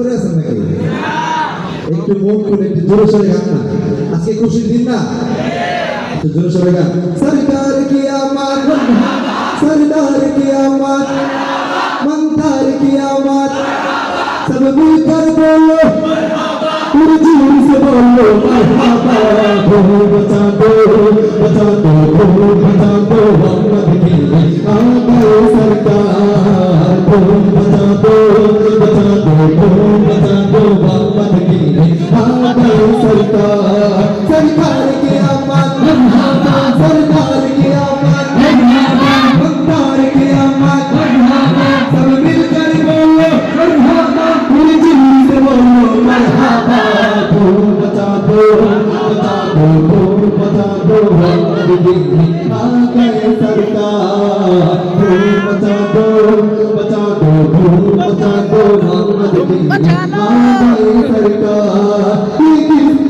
করে আছেন নাকি? একটু মুখ করে একটু জোরে সরে গান না। আজকে খুশির দিন না? একটু জোরে সরে গান। সরকার কি আমার? সরকার কি আমার? মন্তার কি আমার? সব মিল বলো পুরো জীবন সে বলো सरकार सरकार की मरहबा सरकार की मरहबा मंदार की मरहबा सब मिलकर बोलो पूरी दिल्ली से बोलो, मरहबा। फूल बचा दो बचा दो फूल बचा दो। आ गए सरकार। फूल बचा दो बचा दो फूल बचा दो। मोहम्मद दिल्ली आ गए सरकार।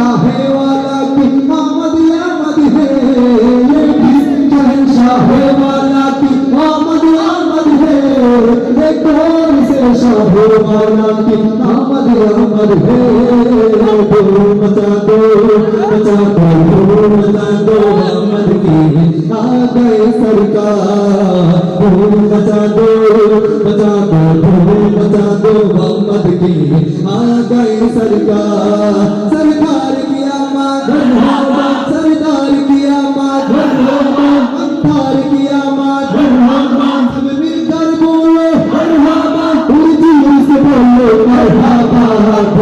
किस वाला की आमद आमद है ये किस शहंशाह वाला की आमद आमद है ये कौन से शाह वाला की आमद आमद है फूल बचा दो बचा दो बचा दो मोहम्मद की आ गए सरकार फूल बचा दो बचा दो फूल बचा दो मोहम्मद की आ गए सरकार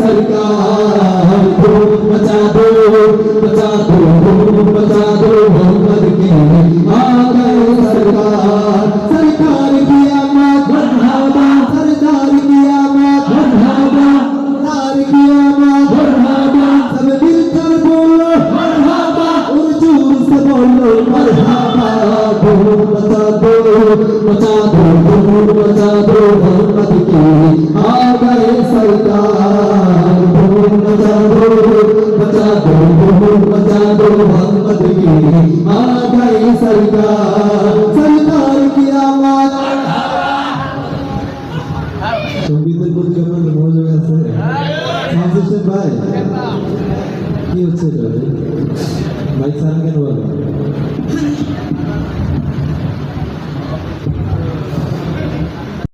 सरकार সঙ্গীতের প্রতি আপনাদের মনোযোগ ভাই কি হচ্ছে ভাই? স্যার কেন বলো